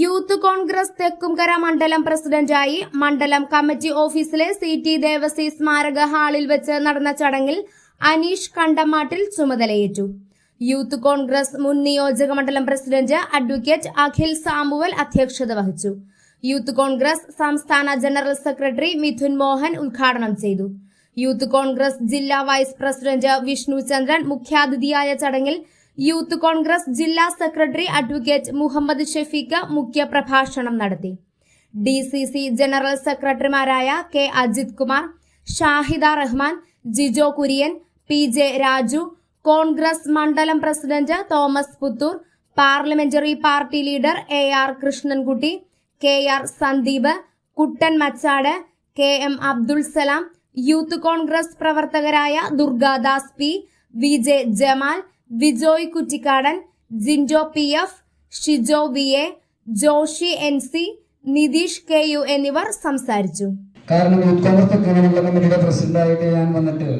Youth Congress Thekkumkara മണ്ഡലം പ്രസിഡന്റായി മണ്ഡലം കമ്മിറ്റി ഓഫീസിലെ സി ടി ദേവസി സ്മാരക ഹാളിൽ വെച്ച് നടന്ന ചടങ്ങിൽ അനീഷ് കണ്ടമാട്ടിൽ ചുമതലയേറ്റു. യൂത്ത് കോൺഗ്രസ് മുൻ നിയോജക മണ്ഡലം പ്രസിഡന്റ് അഡ്വക്കേറ്റ് അഖിൽ സാമുവൽ അധ്യക്ഷത വഹിച്ചു. യൂത്ത് കോൺഗ്രസ് സംസ്ഥാന ജനറൽ സെക്രട്ടറി മിഥുൻ മോഹൻ ഉദ്ഘാടനം ചെയ്തു. യൂത്ത് കോൺഗ്രസ് ജില്ലാ വൈസ് പ്രസിഡന്റ് വിഷ്ണു ചന്ദ്രൻ മുഖ്യാതിഥിയായ ചടങ്ങിൽ യൂത്ത് കോൺഗ്രസ് ജില്ലാ സെക്രട്ടറി അഡ്വക്കേറ്റ് മുഹമ്മദ് ഷെഫീഖ് മുഖ്യപ്രഭാഷണം നടത്തി. ഡി സി സി ജനറൽ സെക്രട്ടറിമാരായ K Ajith Kumar Shahida Rahman Jijo Kurian P J Raju Congress മണ്ഡലം president Thomas Puthur parliamentary party leader A R Krishnankutty K R Sandeep Kuttan Machad K M Abdul Salam Youth Congress പ്രവർത്തകരായ Durgadas P V J Jamal Vijoy Kuttikkadan Jindo P F Shijo V A Joshi N C Nitheesh K U എന്നിവർ സംസാരിച്ചു. കാരണം youth Congress തെക്കുമണ്ഡല കമ്മിറ്റിയുടെ പ്രസിഡന്റായിട്ട് ഞാൻ വന്നിട്ട്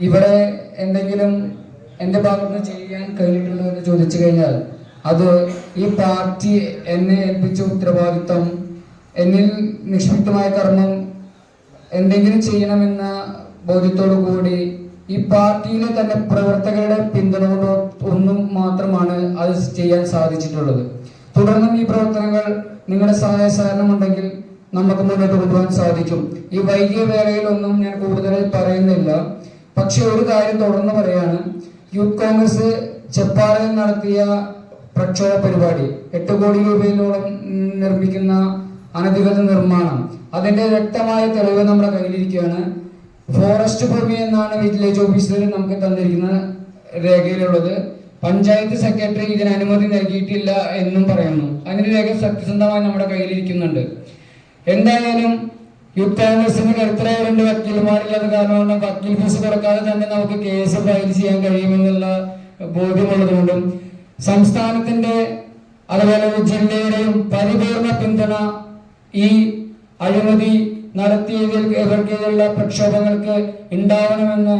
ഇവിടെ എന്തെങ്കിലും എന്റെ ഭാഗത്ത് ചെയ്യാൻ കഴിഞ്ഞിട്ടുണ്ടോ എന്ന് ചോദിച്ചു കഴിഞ്ഞാൽ അത് ഈ പാർട്ടി എന്നെ ഏൽപ്പിച്ച ഉത്തരവാദിത്വം എന്നിൽ നിക്ഷിപ്തമായ കർമ്മം എന്തെങ്കിലും ചെയ്യണമെന്ന ബോധ്യത്തോടു കൂടി ഈ പാർട്ടിയിലെ തന്നെ പ്രവർത്തകരുടെ പിന്തുണ കൊണ്ട് ഒന്നും മാത്രമാണ് അത് ചെയ്യാൻ സാധിച്ചിട്ടുള്ളത്. തുടർന്നും ഈ പ്രവർത്തനങ്ങൾ നിങ്ങളുടെ സഹായ സഹകരണം ഉണ്ടെങ്കിൽ നമുക്ക് മുന്നോട്ട് കൊണ്ടുപോകാൻ സാധിക്കും. ഈ വൈകിയ വേളയിലൊന്നും ഞാൻ കൂടുതലായി പറയുന്നില്ല. പക്ഷെ ഒരു കാര്യം തുടർന്ന് പറയാണ്. യൂത്ത് കോൺഗ്രസ് ചെപ്പാറയിൽ നടത്തിയ പ്രക്ഷോഭ പരിപാടി എട്ട് കോടി രൂപയിലോളം നിർമ്മിക്കുന്ന അനധികൃത നിർമ്മാണം അതിന്റെ വ്യക്തമായ തെളിവ് നമ്മുടെ കയ്യിലിരിക്കുകയാണ്. ഫോറസ്റ്റ് ഭൂമി എന്നാണ് വില്ലേജ് ഓഫീസർ നമുക്ക് തന്നിരിക്കുന്ന രേഖയിലുള്ളത്. പഞ്ചായത്ത് സെക്രട്ടറി ഇതിന് അനുമതി നൽകിയിട്ടില്ല എന്നും പറയുന്നു. അങ്ങനെ രേഖ സത്യസന്ധമായി നമ്മുടെ കയ്യിലിരിക്കുന്നുണ്ട്. എന്തായാലും യൂത്ത് കോൺഗ്രസിന് കരുത്തരായ രണ്ട് വക്കീൽമാരില്ലാത്ത കാരണം കൊണ്ട് വക്കീൽ ഫീസ് കൊടുക്കാതെ തന്നെ നമുക്ക് കേസ് ഫയൽ ചെയ്യാൻ കഴിയുമെന്നുള്ള ബോധ്യമുള്ളതുകൊണ്ടും സംസ്ഥാനത്തിന്റെ അതുപോലെ ജില്ലയുടെയും പരിപൂർണ പിന്തുണ ഈ അഴിമതി നടത്തിയതിൽ ഇവർക്കെതിരെയുള്ള പ്രക്ഷോഭങ്ങൾക്ക് ഉണ്ടാവണമെന്ന്